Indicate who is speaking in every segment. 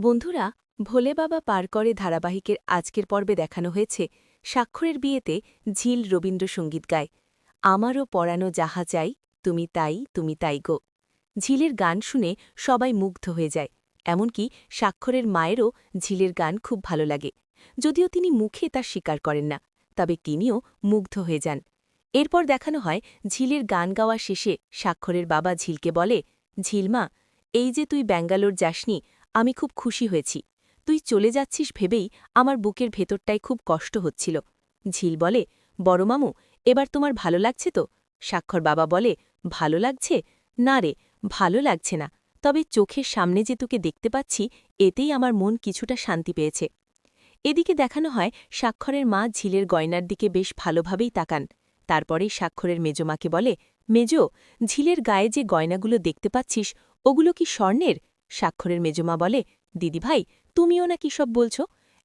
Speaker 1: বন্ধুরা, ভোলে বাবা পার করে ধারাবাহিকের আজকের পর্বে দেখানো হয়েছে স্বাক্ষরের বিয়েতে ঝিল রবীন্দ্রসঙ্গীত গায়। আমারও পরানো যাহা চাই, তুমি তাই তুমি তাই গো। ঝিলের গান শুনে সবাই মুগ্ধ হয়ে যায়। এমনকি স্বাক্ষরের মায়েরও ঝিলের গান খুব ভালো লাগে। যদিও তিনি মুখে তা স্বীকার করেন না, তবে তিনিও মুগ্ধ হয়ে যান। এরপর দেখানো হয় ঝিলের গান গাওয়া শেষে স্বাক্ষরের বাবা ঝিলকে বলে, ঝিলমা, এই যে তুই ব্যাঙ্গালোর যাসনি আমি খুব খুশি হয়েছি। তুই চলে যাচ্ছিস ভেবেই আমার বুকের ভেতরটায় খুব কষ্ট হচ্ছিল। ঝিল বলে, বড় মামু, এবার তোমার ভালো লাগছে তো? স্বাক্ষর বাবা বলে, ভালো লাগছে? না রে, ভালো লাগছে না। তবে চোখের সামনে যে তোকে দেখতে পাচ্ছি, এতেই আমার মন কিছুটা শান্তি পেয়েছে। এদিকে দেখানো হয়, স্বাক্ষরের মা ঝিলের গয়নার দিকে বেশ ভালোভাবেই তাকান। তারপরে স্বাক্ষরের মেজমাকে বলে, মেজ, ঝিলের গায়ে যে গয়নাগুলো দেখতে পাচ্ছিস, ওগুলো কি স্বর্ণের? স্বাক্ষরের মেজমা বলে, দিদিভাই, তুমিও নাকি সব বলছো?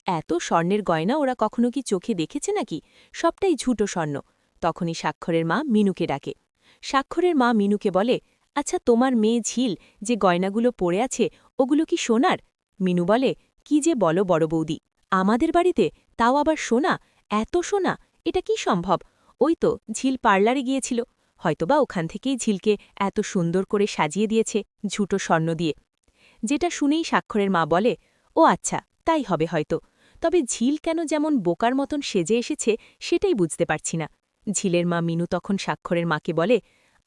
Speaker 1: এত স্বর্ণের গয়না ওরা কখনো কি চোখে দেখেছে নাকি? সবটাই ঝুটো স্বর্ণ। তখনই স্বাক্ষরের মা মিনুকে ডাকে। স্বাক্ষরের মা মিনুকে বলে আচ্ছা তোমার মেয়ে ঝিল যে গয়নাগুলো পড়ে আছে, ওগুলো কি সোনার? মিনু বলে, কি যে বলো বড় বৌদি, আমাদের বাড়িতে তাও আবার সোনা? এত সোনা? এটা কি সম্ভব? ওই তো ঝিল পার্লারে গিয়েছিল। হয়তোবা ওখান থেকেই ঝিলকে এত সুন্দর করে সাজিয়ে দিয়েছে ঝুটো স্বর্ণ দিয়ে। যেটা শুনেই স্বাক্ষরের মা বলে, ও আচ্ছা তাই হবে হয়তো। তবে ঝিল কেন যেমন বোকার মতন সেজে এসেছে, সেটাই বুঝতে পারছি না। ঝিলের মা মিনু তখন স্বাক্ষরের মাকে বলে,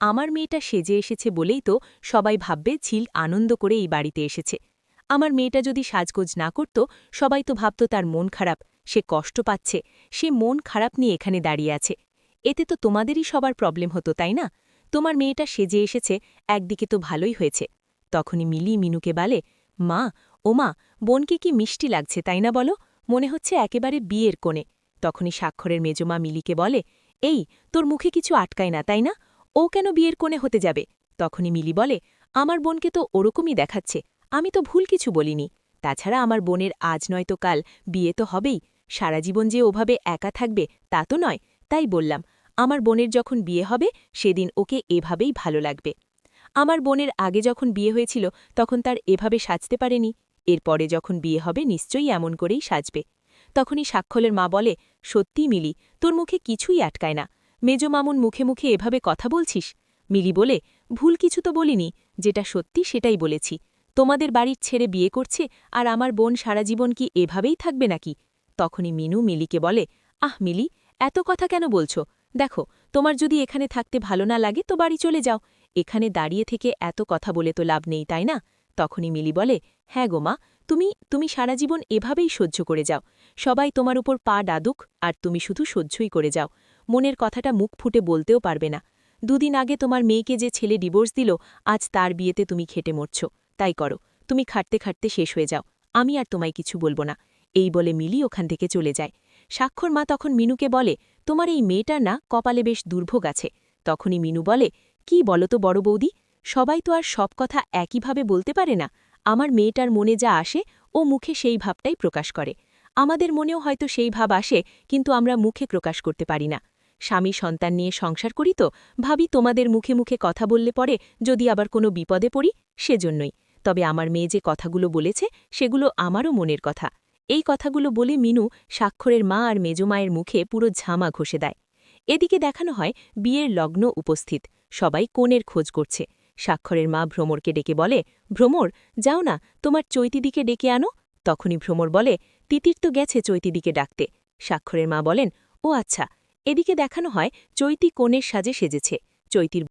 Speaker 1: আমার মেয়েটা সেজে এসেছে বলেই তো সবাই ভাববে ঝিল আনন্দ করে এই বাড়িতে এসেছে। আমার মেয়েটা যদি সাজগোজ না করত, সবাই তো ভাবত তার মন খারাপ, সে কষ্ট পাচ্ছে, সে মন খারাপ নিয়ে এখানে দাঁড়িয়ে আছে। এতে তো তোমাদেরই সবার প্রবলেম হতো, তাই না? তোমার মেয়েটা সেজে এসেছে, একদিকে তো ভালোই হয়েছে। তখনই মিলি মিনুকে বলে, মা, ও মা, বোনকে কি মিষ্টি লাগছে, তাই না বলো? মনে হচ্ছে একেবারে বিয়ের কোণে। তখনই স্বাক্ষরের মেজমা মিলিকে বলে, এই, তোর মুখে কিছু আটকায় না, তাই না? ও কেন বিয়ের কোণে হতে যাবে? তখনই মিলি বলে, আমার বোনকে তো ওরকমই দেখাচ্ছে, আমি তো ভুল কিছু বলিনি। তাছাড়া আমার বোনের আজ নয়তো কাল, বিয়ে তো হবেই। সারা জীবন যে ওভাবে একা থাকবে, তা তো নয়, তাই বললাম, আমার বোনের যখন বিয়ে হবে, সেদিন ওকে এভাবেই ভালো লাগবে। আমার বোনের আগে যখন বিয়ে হয়েছিল, তখন তার এভাবে সাজতে পারেনি। এরপরে যখন বিয়ে হবে, নিশ্চয়ই এমন করেই সাজবে। তখনই সাক্ষলের মা বলে, সত্যি মিলি, তোর মুখে কিছুই আটকায় না। মেজ মামুন মুখে মুখে এভাবে কথা বলছিস? মিলি বলে, ভুল কিছু তো বলিনি। যেটা সত্যি সেটাই বলেছি। তোমাদের বাড়ির ছেড়ে বিয়ে করছে আর আমার বোন সারা জীবন কি এভাবেই থাকবে নাকি? তখনই মিনু মিলিকে বলে, আহ মিলি, এত কথা কেন বলছো? দেখো, তোমার যদি এখানে থাকতে ভালো না লাগে তো বাড়ি চলে যাও। এখানে দাঁড়িয়ে থেকে এত কথা বলে তো লাভ নেই, তাই না? তখনই মিলি বলে হ্যাঁ গো মা, তুমি তুমি সারা জীবন এভাবেই সহ্য করে যাও। সবাই তোমার উপর পা ডাদুক আর তুমি শুধু সহ্যই করে যাও। মনের কথাটা মুখ ফুটে বলতেও পারবে না। দুদিন আগে তোমার মেয়েকে যে ছেলে ডিভোর্স দিল, আজ তার বিয়েতে তুমি খেটে মরছ। তাই করো, তুমি খাটতে খাটতে শেষ হয়ে যাও। আমি আর তোমায় কিছু বলব না। এই বলে মিলি ওখান থেকে চলে যায়। স্বাক্ষর মা তখন মিনুকে বলে, তোমার এই মেয়েটার না কপালে বেশ দুর্ভোগ আছে। তখনই মিনু বলে কি বলো তো বড় বৌদি? সবাই তো আর সব কথা একইভাবে বলতে পারে না। আমার মেয়েটার মনে যা আসে, ও মুখে সেই ভাবটাই প্রকাশ করে। আমাদের মনেও হয়তো সেই ভাব আসে, কিন্তু আমরা মুখে প্রকাশ করতে পারি না। স্বামী সন্তান নিয়ে সংসার করি তো, ভাবি তোমাদের মুখে মুখে কথা বললে পরে যদি আবার কোনো বিপদে পড়ি, সেজন্যই। তবে আমার মেয়ে যে কথাগুলো বলেছে, সেগুলো আমারও মনের কথা। এই কথাগুলো বলে মিনু স্বাক্ষরের মা আর মেজমায়ের মুখে পুরো ঝামা ঘষে দেয়। এদিকে দেখানো হয় বিয়ের লগ্ন উপস্থিত। সবাই কোণের খোঁজ করছে। স্বাক্ষরের মা ভ্রমরকে ডেকে বলে, ভ্রমর, যাও না, তোমার চৈতিদিকে ডেকে আনো। তখনই ভ্রমর বলে, তিতির তো গেছে চৈতিদিকে ডাকতে। স্বাক্ষরের মা বলেন, ও আচ্ছা এদিকে দেখানো হয় চৈতি কোণের সাজে সেজেছে। চৈতির